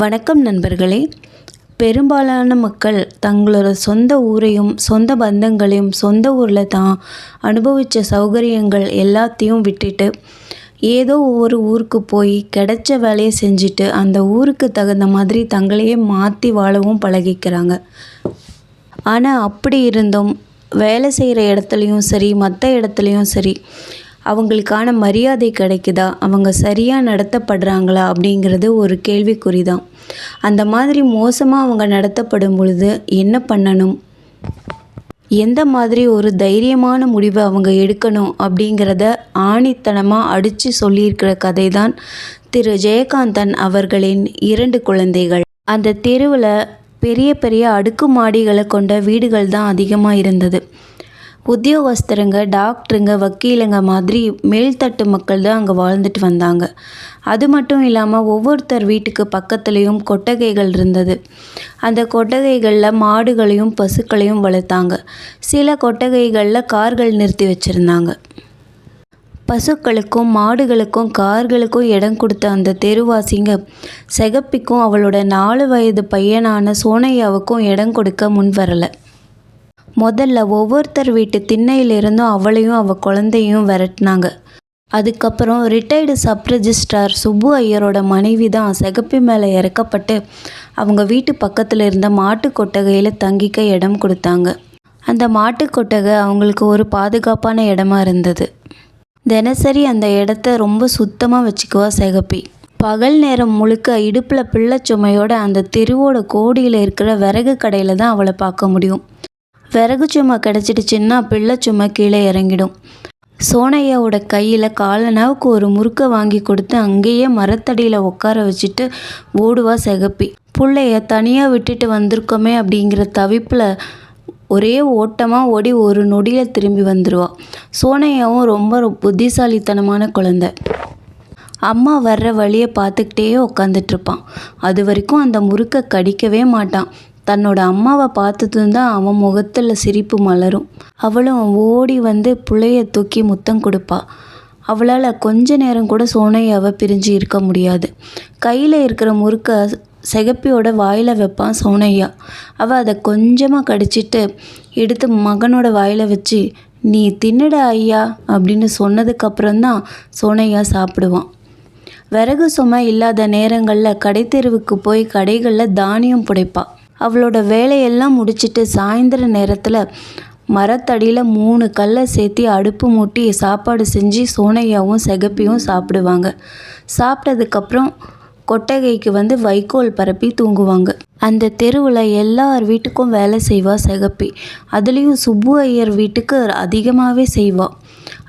வணக்கம் நண்பர்களே. பெரும்பாலான மக்கள் தங்களோட சொந்த ஊரையும் சொந்த பந்தங்களையும் சொந்த ஊரில் தான் அனுபவித்த சௌகரியங்கள் எல்லாத்தையும் விட்டுட்டு ஏதோ ஒவ்வொரு ஊருக்கு போய் கிடைச்ச வேலையை செஞ்சுட்டு அந்த ஊருக்கு தகுந்த மாதிரி தங்களையே மாற்றி வாழவும் பழகிக்கிறாங்க. ஆனால் அப்படி இருந்தும் வேலை செய்கிற இடத்துலையும் சரி மற்ற இடத்துலையும் சரி அவங்களுக்கான மரியாதை கிடைக்குதா? அவங்க சரியாக நடத்தப்படுறாங்களா? அப்படிங்கிறது ஒரு கேள்விக்குறி தான் அந்த மாதிரி மோசமாக அவங்க நடத்தப்படும் பொழுது என்ன பண்ணணும்? எந்த மாதிரி ஒரு தைரியமான முடிவை அவங்க எடுக்கணும்? அப்படிங்கிறத ஆணித்தனமாக அடித்து சொல்லியிருக்கிற கதை தான் திரு. ஜெயகாந்தன் அவர்களின் இரண்டு குழந்தைகள். அந்த தெருவில் பெரிய பெரிய அடுக்குமாடிகளை கொண்ட வீடுகள் தான் அதிகமாக இருந்தது. உத்தியோகஸ்தருங்க டாக்டருங்க வக்கீலுங்க மாதிரி மேல்தட்டு மக்கள் தான் அங்கே வாழ்ந்துட்டு வந்தாங்க. அது மட்டும் இல்லாமல் ஒவ்வொருத்தர் வீட்டுக்கு பக்கத்துலேயும் கொட்டகைகள் இருந்தது. அந்த கொட்டகைகளில் மாடுகளையும் பசுக்களையும் வளர்த்தாங்க. சில கொட்டகைகளில் கார்கள் நிறுத்தி வச்சுருந்தாங்க. பசுக்களுக்கும் மாடுகளுக்கும் கார்களுக்கும் இடம் கொடுத்த அந்த தெருவாசிங்க செகப்பிக்கும் அவளோட நாலு வயது பையனான சோனையாவுக்கும் இடம் கொடுக்க முன் வரலை. முதல்ல ஒவ்வொருத்தர் வீட்டு திண்ணையிலிருந்தும் அவளையும் அவள் குழந்தையும் விரட்டினாங்க. அதுக்கப்புறம் ரிட்டையர்டு சப் ரெஜிஸ்ட்ரார் சுப்பு ஐயரோட மனைவி தான் சிகப்பி மேலே இறக்கப்பட்டு அவங்க வீட்டு பக்கத்தில் இருந்த மாட்டு கொட்டகையில் தங்கிக்க இடம் கொடுத்தாங்க. அந்த மாட்டு கொட்டகை அவங்களுக்கு ஒரு பாதுகாப்பான இடமா இருந்தது. தினசரி அந்த இடத்த ரொம்ப சுத்தமாக வச்சுக்குவா சிகப்பி. பகல் நேரம் முழுக்க இடுப்பில் பிள்ளை சுமையோட அந்த தெருவோட கோடியில் இருக்கிற விறகு கடையில் தான் அவளை பார்க்க முடியும். விறகு சும்மா கிடச்சிடுச்சின்னா பிள்ளை சும்மா கீழே இறங்கிடும். சோனையாவோட கையில் காலனாவுக்கு ஒரு முறுக்கை வாங்கி கொடுத்து அங்கேயே மரத்தடியில் உட்கார வச்சுட்டு ஓடுவா செகப்பி. பிள்ளைய தனியாக விட்டுட்டு வந்திருக்கோமே அப்படிங்கிற தவிப்பில் ஒரே ஓட்டமாக ஓடி ஒரு நொடியில் திரும்பி வந்துடுவா சோனையாவும் ரொம்ப புத்திசாலித்தனமான குழந்தை. அம்மா வர்ற வழியை பார்த்துக்கிட்டே உட்காந்துட்ருப்பான் அது வரைக்கும் அந்த முறுக்கை கடிக்கவே மாட்டான். தன்னோட அம்மாவை பார்த்ததும் தான் அவன் முகத்தில் சிரிப்பு மலரும். அவளும் ஓடி வந்து பிள்ளைய தூக்கி முத்தம் கொடுப்பா. அவளால் கொஞ்ச நேரம் கூட சோனையாவை பிரிஞ்சு இருக்க முடியாது. கையில் இருக்கிற முறுக்கை செகப்பியோட வாயில் வைப்பான் சோனையா. அவள் அதை கொஞ்சமாக கடிச்சிட்டு எடுத்து மகனோட வாயில் வச்சு நீ தின்னுட ஐயா அப்படின்னு சொன்னதுக்கப்புறம்தான் சோனையா சாப்பிடுவான். விறகு சுமை இல்லாத நேரங்களில் கடைத்தெருவுக்கு போய் கடைகளில் தானியம் புடைப்பாள் அவளோட வேலையெல்லாம் முடிச்சிட்டு சாயந்தர நேரத்தில் மரத்தடியில் மூணு கல்லை சேர்த்து அடுப்பு மூட்டி சாப்பாடு செஞ்சு சோனையாவும் செகப்பியும் சாப்பிடுவாங்க. சாப்பிட்டதுக்கப்புறம் கொட்டகைக்கு வந்து வைக்கோல் பரப்பி தூங்குவாங்க. அந்த தெருவில் எல்லார் வீட்டுக்கும் வேலை செய்வா செகப்பி. அதுலேயும் சுப்பு ஐயர் வீட்டுக்கு அதிகமாகவே செய்வாள்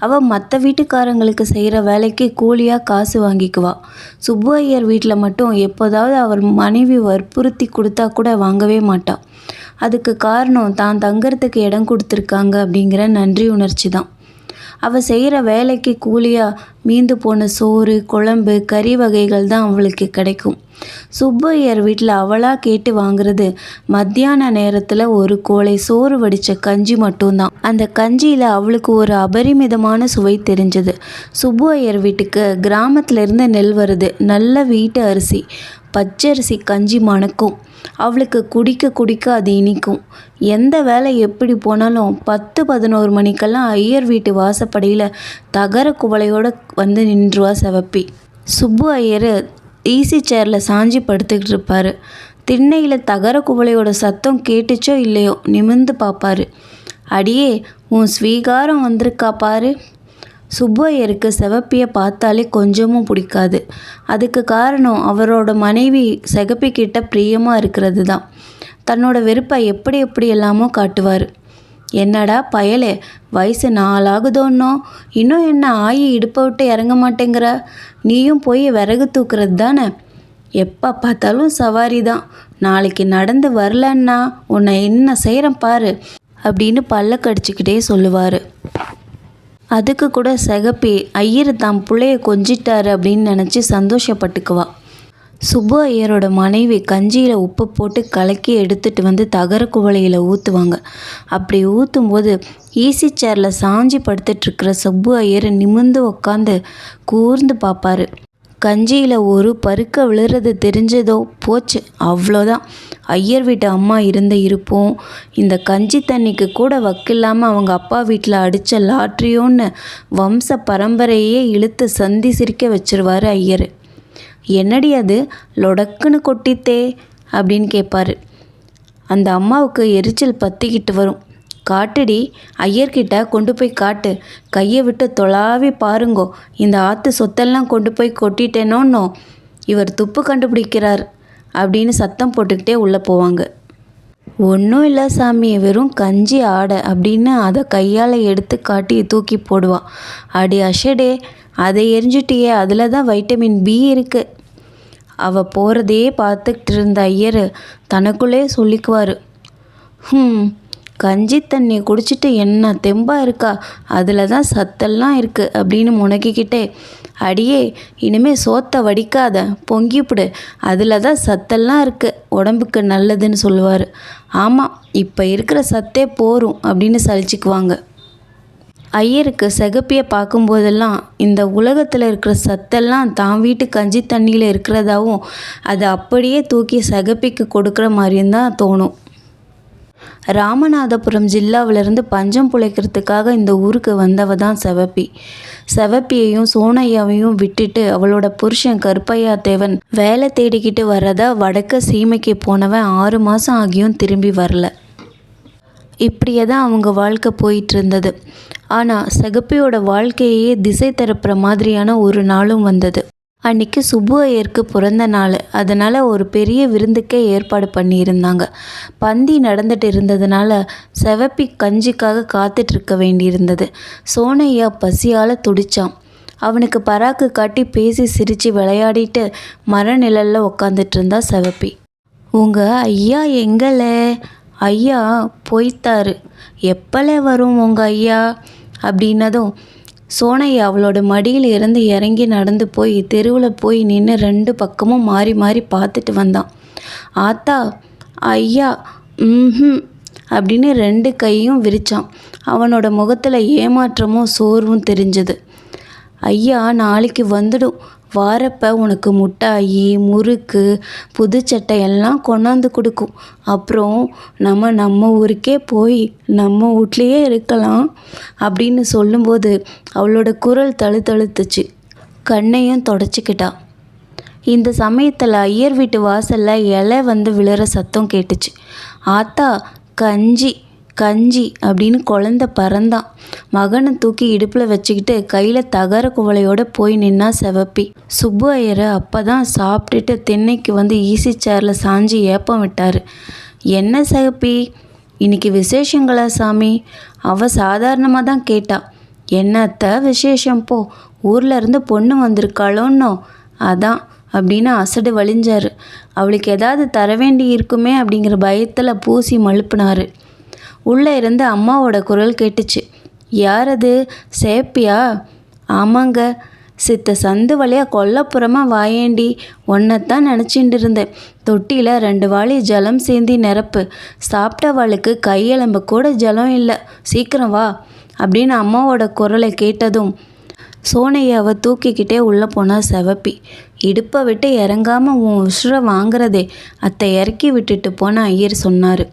அவள் மற்ற வீட்டுக்காரங்களுக்கு செய்கிற வேலைக்கு கூலியாக காசு வாங்கிக்குவா. சுப்பு ஐயர் வீட்டில் மட்டும் எப்போதாவது அவர் மனைவி வற்புறுத்தி கொடுத்தா கூட வாங்கவே மாட்டாள் அதுக்கு காரணம் தான் தங்கறதுக்கு இடம் கொடுத்துருக்காங்க அப்படிங்கிற நன்றி உணர்ச்சி தான் அவள் செய்கிற வேலைக்கு கூலியாக மீந்து போன சோறு குழம்பு கறி வகைகள் தான் அவளுக்கு கிடைக்கும். சுப்பையர் வீட்டில் அவளாக கேட்டு வாங்குறது மத்தியான நேரத்தில் ஒரு கோளை சோறு வடித்த கஞ்சி மட்டும்தான். அந்த கஞ்சியில் அவளுக்கு ஒரு அபரிமிதமான சுவை தெரிஞ்சது. சுப்பையர் வீட்டுக்கு கிராமத்துல நெல் வருது. நல்ல வீட்டு அரிசி. பச்சரிசி கஞ்சி மணக்கும். அவளுக்கு குடிக்க குடிக்க அது இனிக்கும். எந்த வேலை எப்படி போனாலும் பத்து பதினோரு மணிக்கெல்லாம் ஐயர் வீட்டு வாசப்படியில் தகர குவளையோடு வந்து நின்றுவா செவப்பி. சுப்பு ஐயர் ஈசி சேரில் சாஞ்சி படுத்துக்கிட்டு இருப்பார். திண்ணையில் தகர குவளையோட சத்தம் கேட்டுச்சோ இல்லையோ நிமிர்ந்து பார்ப்பாரு அடியே உன் ஸ்வீகாரம் வந்திருக்கா பாரு. சுப்பையருக்கு சிகப்பியை பார்த்தாலே கொஞ்சமும் பிடிக்காது. அதுக்கு காரணம் அவரோட மனைவி சிகப்பிக்கிட்ட பிரியமாக இருக்கிறது தான் தன்னோட வெறுப்பை எப்படி எப்படி எல்லாமோ காட்டுவார். என்னடா பயலே வயசு நாலாகுதோன்னோ? இன்னும் என்ன ஆயி இடுப்பை விட்டு இறங்க மாட்டேங்கிற? நீயும் போய் விறகு தூக்குறது தானே? எப்போ பார்த்தாலும் சவாரி தான் நாளைக்கு நடந்து வரலன்னா உன்னை என்ன செய்கிறேன் பாரு அப்படின்னு பல்ல கடிச்சிக்கிட்டே சொல்லுவார். அதுக்கு கூட சகப்பி ஐயர் தாம் பிள்ளைய கொஞ்சிட்டாரு அப்படின்னு நினச்சி சந்தோஷப்பட்டுக்குவா. சுப்பு ஐயரோட மனைவி கஞ்சியில் உப்பு போட்டு கலக்கி எடுத்துட்டு வந்து தகர குவளையில் ஊற்றுவாங்க அப்படி ஊற்றும் போது ஈசி சேரில் சாஞ்சி படுத்துட்ருக்கிற சுப்பு ஐயர் நிமிர்ந்து உட்காந்து கூர்ந்து பார்ப்பாரு கஞ்சியில் ஒரு பருக்க விழுறது தெரிஞ்சதோ? போச்சு. அவ்வளோதான். ஐயர் வீட்டு அம்மா இருந்த இருப்போம். இந்த கஞ்சி தண்ணிக்கு கூட வக்கில்லாமல் அவங்க அப்பா வீட்டில் அடித்த லாட்ரியோன்னு வம்ச பரம்பரையே இழுத்து சந்தி சிரிக்க வச்சிருவார் ஐயர். என்னடி அது? லொடக்குன்னு கொட்டித்தே? அப்படின்னு கேட்பாரு அந்த அம்மாவுக்கு எரிச்சல் பத்திக்கிட்டு வரும். காட்டுடி ஐயர்கிட்ட கொண்டு போய் காட்டு. கையை விட்டு தொலாவி பாருங்கோ இந்த ஆற்று சொத்தெல்லாம் கொண்டு போய் கொட்டிட்டேனோன்னோ. இவர் துப்பு கண்டுபிடிக்கிறார் அப்படின்னு சத்தம் போட்டுக்கிட்டே உள்ளே போவாங்க. ஒன்றும் இல்லை சாமி வெறும் கஞ்சி ஆடை அப்படின்னு அதை கையால் எடுத்து காட்டி தூக்கி போடுவா அடி அஷடே அதை எரிஞ்சிட்டியே அதில் தான் வைட்டமின் பி இருக்குது அவள் போகிறதையே பார்த்துக்கிட்டு இருந்த ஐயர் தனக்குள்ளே சொல்லிக்குவார். ம் கஞ்சி தண்ணி குடிச்சிட்டு என்ன தெம்பா இருக்கா? அதில் தான் சத்தெல்லாம் இருக்குது அப்படின்னு முனக்கிக்கிட்டே அடியே இனிமே சோத்தை வடிக்காத பொங்கிப்பிடு அதில் தான் சத்தெல்லாம் இருக்குது உடம்புக்கு நல்லதுன்னு சொல்லுவார். ஆமாம் இப்போ இருக்கிற சத்தே போரும் அப்படின்னு சலிச்சுக்குவாங்க. ஐயருக்கு சகப்பியை பார்க்கும்போதெல்லாம் இந்த உலகத்தில் இருக்கிற சத்தெல்லாம் தான் வீட்டு கஞ்சி தண்ணியில் இருக்கிறதாவும் அதை அப்படியே தூக்கி சகப்பிக்கு கொடுக்குற மாதிரியும் தான் தோணும். ராமநாதபுரம் ஜில்லாவிலேருந்து பஞ்சம் பிழைக்கிறதுக்காக இந்த ஊருக்கு வந்தவ தான் செவப்பி. செவப்பியையும் சோனையாவையும் விட்டுட்டு அவளோட புருஷன் கருப்பையா தேவன் வேலை தேடிக்கிட்டு வரதா வடக்க சீமைக்கு போனவன் ஆறு மாதம் ஆகியும் திரும்பி வரல. இப்படியே தான் அவங்க வாழ்க்கை போயிட்டு இருந்தது ஆனால் செகப்பியோட வாழ்க்கையே திசை தரப்புற மாதிரியான ஒரு நாளும் வந்தது. அன்னைக்கு சுப்பு ஐயருக்கு பிறந்த நாள். அதனால் ஒரு பெரிய விருந்துக்கே ஏற்பாடு பண்ணியிருந்தாங்க. பந்தி நடந்துட்டு இருந்ததுனால செவப்பி கஞ்சிக்காக காத்துட்ருக்க வேண்டியிருந்தது. சோனையா பசியால் துடிச்சான். அவனுக்கு பராக்கு காட்டி பேசி சிரித்து விளையாடிட்டு மர நிழலில் உக்காந்துட்டு இருந்தா செவப்பி. உங்கள் ஐயா எங்களே ஐயா போய்த்தாரு. எப்பலே வரும் உங்கள் ஐயா? அப்படின்னதும் சோனை அவளோட மடியில் இருந்து இறங்கி நடந்து போய் தெருவில் போய் நின்று ரெண்டு பக்கமும் மாறி மாறி பார்த்துட்டு வந்தான். ஆத்தா ஐயா ம் அப்படின்னு ரெண்டு கையும் விரிச்சான். அவனோட முகத்தில் ஏமாற்றமும் சோர்வும் தெரிஞ்சது. ஐயா நாளைக்கு வந்துடும். வாரப்ப உனக்கு முட்டாயி முறுக்கு புதுச்சட்டை எல்லாம் கொண்டாந்து கொடுக்கும். அப்புறம் நம்ம நம்ம ஊருக்கே போய் நம்ம வீட்லேயே இருக்கலாம் அப்படின்னு சொல்லும்போது அவளோட குரல் தழுத்தழுத்துச்சு கண்ணையும் தொடச்சிக்கிட்டா. இந்த சமயத்தில் ஐயர் வீட்டு வாசலில் இலை வந்து விழுற சத்தம் கேட்டுச்சு. ஆத்தா கஞ்சி. கஞ்சி அப்படின்னு குழந்த பறந்தான் மகனை தூக்கி இடுப்பில் வச்சுக்கிட்டு கையில் தகர குவளையோட போய் நின்னா செவப்பி. சுப்பு ஐயரை அப்போ தான் சாப்பிட்டுட்டு திண்ணைக்கு வந்து ஈசி சேரில் சாஞ்சி ஏப்பம் விட்டார். என்ன செவப்பி? இன்னைக்கு விசேஷங்களா சாமி? அவள் சாதாரணமாக தான் கேட்டா. என்னத்த விசேஷம் போ? ஊரில் இருந்து பொண்ணு வந்திருக்காளோன்னோ? அதான் அப்படின்னு அசடு வழிஞ்சாரு. அவளுக்கு ஏதாவது தர வேண்டி இருக்குமே அப்படிங்கிற பயத்தில் பூசி மழுப்பினாரு. உள்ளே இருந்து அம்மாவோட குரல் கேட்டுச்சு. யார் அது சேப்பியா? ஆமாங்க. சித்த சந்து வழியாக கொல்லப்புறமாக வாயேண்டி. ஒன்றைத்தான் நினச்சிட்டு இருந்தேன். தொட்டியில் ரெண்டு வாளி ஜலம் சேந்தி நிரப்பு. சாப்பிட்டவாளுக்கு கையெலும்பு கூட ஜலம் இல்லை. சீக்கிரம் வா. அப்படின்னு அம்மாவோட குரலை கேட்டதும் சோனையாவை தூக்கிக்கிட்டே உள்ளே போனா செவப்பி. இடுப்பை விட்டு இறங்காம உன் உசுரை வாங்குறதே. அத்தை இறக்கி விட்டுட்டு போன ஐயர் சொன்னார்.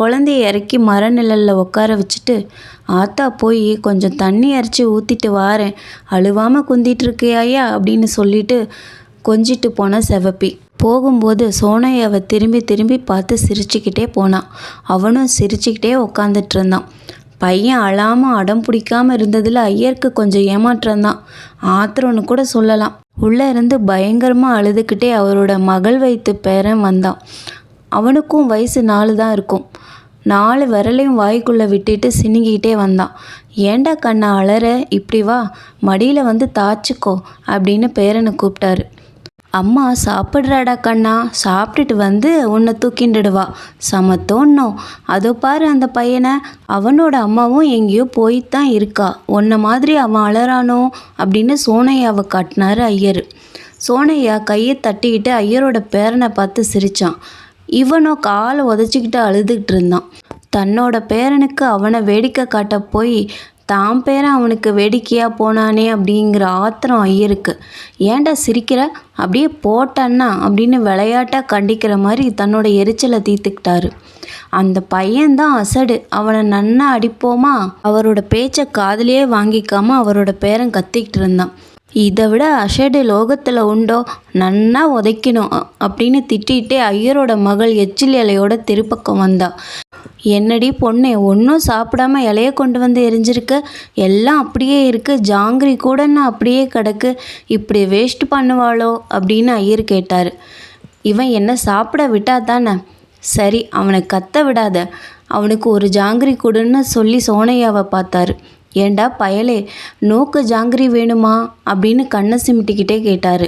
குழந்தைய இறக்கி மர நிழலில் உட்கார வச்சுட்டு ஆத்தா போய் கொஞ்சம் தண்ணி அரைச்சி ஊற்றிட்டு வாரேன். அழுவாமல் குந்திட்டு இருக்கியாயா அப்படின்னு சொல்லிட்டு கொஞ்சிட்டு போன செவப்பி. போகும்போது சோனையாவை திரும்பி திரும்பி பார்த்து சிரிச்சுக்கிட்டே போனான் அவனும் சிரிச்சுக்கிட்டே உக்காந்துட்டு இருந்தான். பையன் அழாமல் அடம் பிடிக்காமல் இருந்ததில் ஐயருக்கு கொஞ்சம் ஏமாற்றம்தான். ஆத்திரம்னு கூட சொல்லலாம். உள்ளே இருந்து பயங்கரமாக அழுதுகிட்டே அவரோட மகள் வைத்து பேரன் வந்தான். அவனுக்கும் வயசு நாலு தான் இருக்கும். நாலு விரலையும் வாய்க்குள்ளே விட்டுட்டு சினுங்கிக்கிட்டே வந்தான். ஏண்டா கண்ணா அலற? இப்படி வா. மடியில் வந்து தாச்சுக்கோ அப்படின்னு பேரனை கூப்பிட்டாரு. அம்மா சாப்பிட்றாடா கண்ணா? சாப்பிட்டுட்டு வந்து உன்னை தூக்கிண்டுடுவா சமத்தோன்னோ. அதோ பாரு அந்த பையனை. அவனோட அம்மாவும் எங்கேயோ போய்த்தான் இருக்கா. உன்ன மாதிரி அவன் அலறானோ? அப்படின்னு சோனையாவை காட்டினார் ஐயர். சோனையா கையை தட்டிக்கிட்டு ஐயரோட பேரனை பார்த்து சிரிச்சான். இவனோ காலை உதச்சிக்கிட்டு அழுதுகிட்டு இருந்தான். தன்னோட பேரனுக்கு அவனை வேடிக்கை காட்ட போய் தான் பேரை அவனுக்கு வேடிக்கையாக போனானே அப்படிங்கிற ஆத்திரம் ஐயருக்கு. ஏன்டா சிரிக்கிற? அப்படியே போட்டான்னா அப்படின்னு விளையாட்டாக கண்டிக்கிற மாதிரி தன்னோட எரிச்சலை தீர்த்துக்கிட்டாரு. அந்த பையன்தான் அசடு. அவனை நன்னா அடிப்போமா? அவரோட பேச்சை காதலியே வாங்கிக்காம அவரோட பேரன் கத்திக்கிட்டு இருந்தான். இதை விட அஷடு லோகத்தில் உண்டோ? நன்னா உதைக்கணும் அப்படின்னு திட்டிகிட்டே ஐயரோட மகள் எச்சில் இலையோட திருப்பக்கம் வந்தா. என்னடி பொண்ணே ஒன்றும் சாப்பிடாம இலைய கொண்டு வந்து எரிஞ்சிருக்க? எல்லாம் அப்படியே இருக்கு ஜாங்கிரி கூட நான் அப்படியே கிடக்கு. இப்படி வேஸ்ட் பண்ணுவாளோ அப்படின்னு ஐயர் கேட்டார். இவன் என்ன சாப்பிட விட்டா தானே? சரி அவனை கத்த விடாத. அவனுக்கு ஒரு ஜாங்கிரி கொடுன்னு சொல்லி சோனையாவை பார்த்தாரு. ஏண்டா பயலே நோக்கு ஜாங்கிரி வேணுமா? அப்படின்னு கண்ணை சிமிட்டிக்கிட்டே கேட்டார்.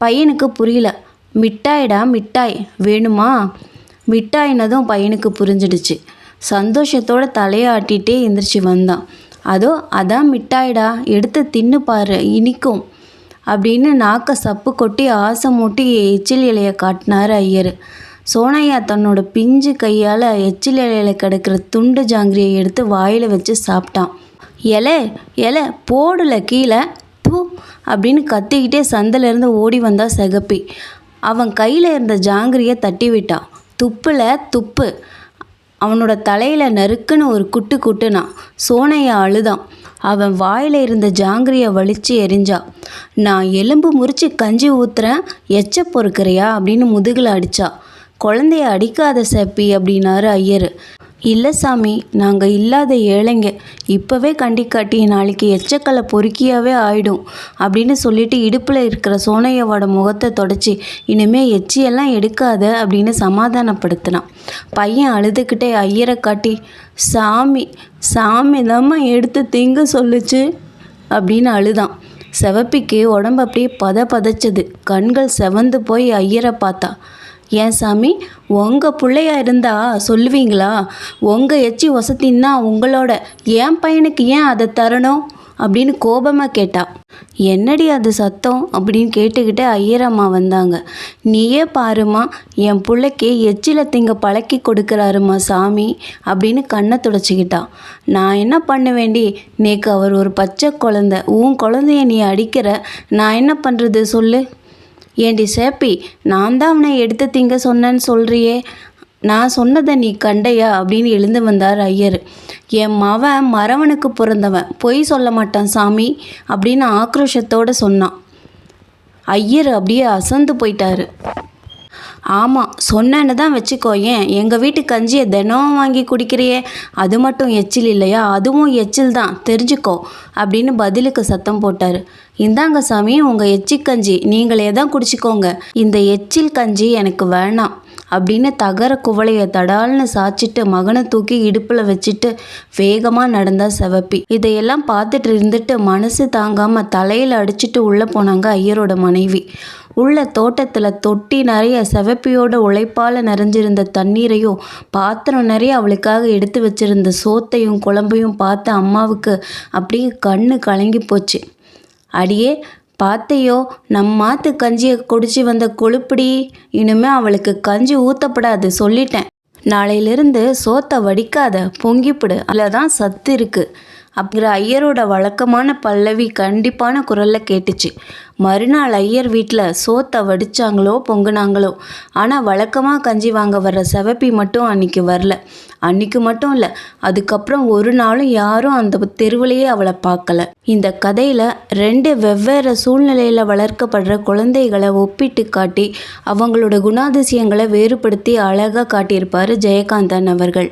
பையனுக்கு புரியல. மிட்டாய்டா மிட்டாய் வேணுமா? மிட்டாயினதும் பையனுக்கு புரிஞ்சிடுச்சு. சந்தோஷத்தோட தலையாட்டிகிட்டே எந்திரிச்சு வந்தான். அதோ அதான் மிட்டாய்டா. எடுத்து தின்னு பாரு. இனிக்கும். அப்படின்னு நாக்க சப்பு கொட்டி ஆசை மூட்டி எச்சில் இலையை காட்டினார் ஐயர். சோனையா தன்னோட பிஞ்சு கையால் எச்சில் இலையில கிடக்கிற துண்டு ஜாங்கிரியை எடுத்து வாயில் வச்சு சாப்பிட்டான். இலை இலை போடல கீழே. பூ அப்படின்னு கத்திக்கிட்டே சந்திலேருந்து ஓடி வந்தா சிகப்பி. அவன் கையில் இருந்த ஜாங்கிரியை தட்டி விட்டான் துப்பில் துப்பு. அவனோட தலையில் நறுக்குன்னு ஒரு குட்டு குட்டுனான் சோனையா அழுதான். அவன் வாயில் இருந்த ஜாங்கிரியை வலிச்சு எரிஞ்சா. நான் எலும்பு முறிச்சு கஞ்சி ஊத்துறேன் எச்ச பொறுக்கிறியா? அப்படின்னு முதுகில் அடித்தா குழந்தைய அடிக்காத செப்பி அப்படின்னாரு ஐயர். இல்லை சாமி நாங்கள் இல்லாத ஏழைங்க. இப்போவே கண்டிக்காட்டி நாளைக்கு எச்சக்கலை பொறுக்கியாவே ஆயிடும் அப்படின்னு சொல்லிட்டு இடுப்பில் இருக்கிற சோனையாவோட முகத்தை தொடச்சி இனிமே எச்சியெல்லாம் எடுக்காத அப்படின்னு சமாதானப்படுத்தினான். பையன் அழுதுகிட்டே ஐயரை காட்டி சாமி சாமி தாம்மா எடுத்து திங்க சொல்லுச்சு அப்படின்னு அழுதான். செவப்பிக்கு உடம்பு அப்படியே பத பதைச்சது கண்கள் செவந்து போய் ஐயரை பார்த்தா ஏன் சாமி? உங்கள் பிள்ளையா இருந்தா சொல்லுவீங்களா? உங்கள் எச்சி வசத்தின்னா உங்களோட. என் பையனுக்கு ஏன் அதை தரணும்? அப்படின்னு கோபமாக கேட்டா. என்னடி அது சத்தம்? அப்படின்னு கேட்டுக்கிட்டு ஐயரம்மா வந்தாங்க. நீயே பாருமா என் பிள்ளைக்கு எச்சில திங்க பழக்கி கொடுக்குறாருமா சாமி அப்படின்னு கண்ணை துடைச்சிக்கிட்டா. நான் என்ன பண்ண வேண்டி நேக்கு அவர் ஒரு பச்சை குழந்த. உன் குழந்தைய நீ அடிக்கிற. நான் என்ன பண்ணுறது சொல்லு. ஏண்டி சேப்பி நான் தான் அவனை எடுத்து திங்க சொன்னேன்னு சொல்றியே. நான் சொன்னதை நீ கண்டையா? அப்படின்னு எழுந்து வந்தார் ஐயர். என் மவன் மறவனுக்கு பிறந்தவன் பொய் சொல்ல மாட்டான் சாமி அப்படின்னு ஆக்ரோஷத்தோட சொன்னான். ஐயர் அப்படியே அசந்து போயிட்டாரு. ஆமாம் சொன்னேன்னு தான் வச்சுக்கோ ஏன்? எங்கள் வீட்டு கஞ்சியை தினம் வாங்கி குடிக்கிறியே? அது மட்டும் எச்சில் இல்லையா? அதுவும் எச்சில் தான் தெரிஞ்சுக்கோ அப்படின்னு பதிலுக்கு சத்தம் போட்டார். இந்தாங்க சாமி உங்கள் எச்சில் கஞ்சி நீங்களே தான் குடிச்சிக்கோங்க. இந்த எச்சில் கஞ்சி எனக்கு வேணாம் அப்படின்னு தகர குவளையை தடால்னு சாச்சிட்டு மகனை தூக்கி இடுப்பில் வச்சுட்டு வேகமாக நடந்தா செவப்பி. இதையெல்லாம் பார்த்துட்டு இருந்துட்டு மனசு தாங்காமல் தலையில் அடிச்சிட்டு உள்ளே போனாங்க ஐயரோட மனைவி. உள்ள தோட்டத்தில் தொட்டி நிறைய செவப்பியோட உழைப்பால் நிறைஞ்சிருந்த தண்ணீரையும் பாத்திரம் நிறைய அவளுக்காக எடுத்து வச்சிருந்த சோத்தையும் குழம்பையும் பார்த்த அம்மாவுக்கு அப்படியே கண்ணு கலங்கி போச்சு. அடியே பார்த்தையோ நம்ம மாத்து கஞ்சியை குடிச்சு வந்த கொழுப்படி இனிமே அவளுக்கு கஞ்சி ஊத்தப்படாது சொல்லிட்டேன். நாளையிலிருந்து சோத்தை வடிக்காத பொங்கிப்பிடு. அதில் தான் சத்து இருக்கு. அப்படிங்கிற ஐயரோட வழக்கமான பல்லவி கண்டிப்பான குரலில் கேட்டுச்சு. மறுநாள் ஐயர் வீட்டில் சோத்தை வடித்தாங்களோ பொங்குனாங்களோ ஆனால் வழக்கமாக கஞ்சி வாங்க வர்ற செவப்பி மட்டும் அன்னைக்கு வரல. அன்னைக்கு மட்டும் இல்லை அதுக்கப்புறம் ஒரு நாளும் யாரும் அந்த தெருவிலேயே அவளை பார்க்கல இந்த கதையில் ரெண்டு வெவ்வேறு சூழ்நிலையில் வளர்க்கப்படுற குழந்தைகளை ஒப்பிட்டு காட்டி அவங்களோட குணாதிசயங்களை வேறுபடுத்தி அழகாக காட்டியிருப்பார் ஜெயகாந்தன் அவர்கள்.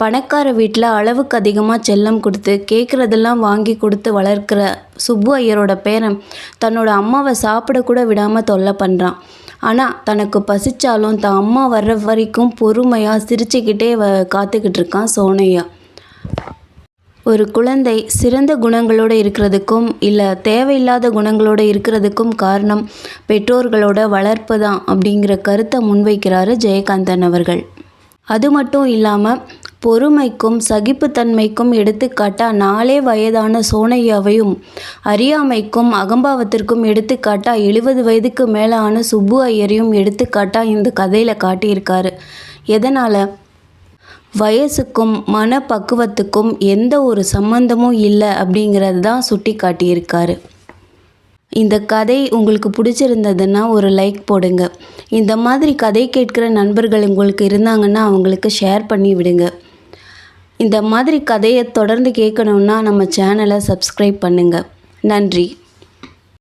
பணக்கார வீட்டில் அளவுக்கு அதிகமாக செல்லம் கொடுத்து கேட்குறதெல்லாம் வாங்கி கொடுத்து வளர்க்குற சுப்பு ஐயரோட பேரன் தன்னோட அம்மாவை சாப்பிடக்கூட விடாமல் தொல்லை பண்ணுறான் ஆனால் தனக்கு பசிச்சாலும் தான் அம்மா வர்ற வரைக்கும் பொறுமையாக சிரிச்சுக்கிட்டே வ காத்துக்கிட்டு இருக்கான் சோனையா. ஒரு குழந்தை சிறந்த குணங்களோடு இருக்கிறதுக்கும் இல்லை தேவையில்லாத குணங்களோடு இருக்கிறதுக்கும் காரணம் பெற்றோர்களோட வளர்ப்பு தான் அப்படிங்கிற கருத்தை முன்வைக்கிறாரு ஜெயகாந்தன் அவர்கள். அது மட்டும் இல்லாமல் பொறுமைக்கும் சகிப்புத்தன்மைக்கும் எடுத்துக்காட்டா நாலே வயதான சோனையாவையும் அறியாமைக்கும் அகம்பாவத்திற்கும் எடுத்துக்காட்டா எழுபது வயதுக்கு மேலான சுப்பு ஐயரையும் எடுத்துக்காட்டா இந்த கதையில் காட்டியிருக்காரு. எதனால்? வயசுக்கும் மனப்பக்குவத்துக்கும் எந்த ஒரு சம்மந்தமும் இல்லை அப்படிங்கிறது தான் சுட்டி காட்டியிருக்காரு இந்த கதை உங்களுக்கு பிடிச்சிருந்ததுன்னா ஒரு லைக் போடுங்க. இந்த மாதிரி கதை கேட்குற நண்பர்கள் உங்களுக்கு இருந்தாங்கன்னா அவங்களுக்கு ஷேர் பண்ணி விடுங்க. இந்த மாதிரி கதையை தொடர்ந்து கேட்கணுன்னா நம்ம சேனலை சப்ஸ்கிரைப் பண்ணுங்கள் நன்றி.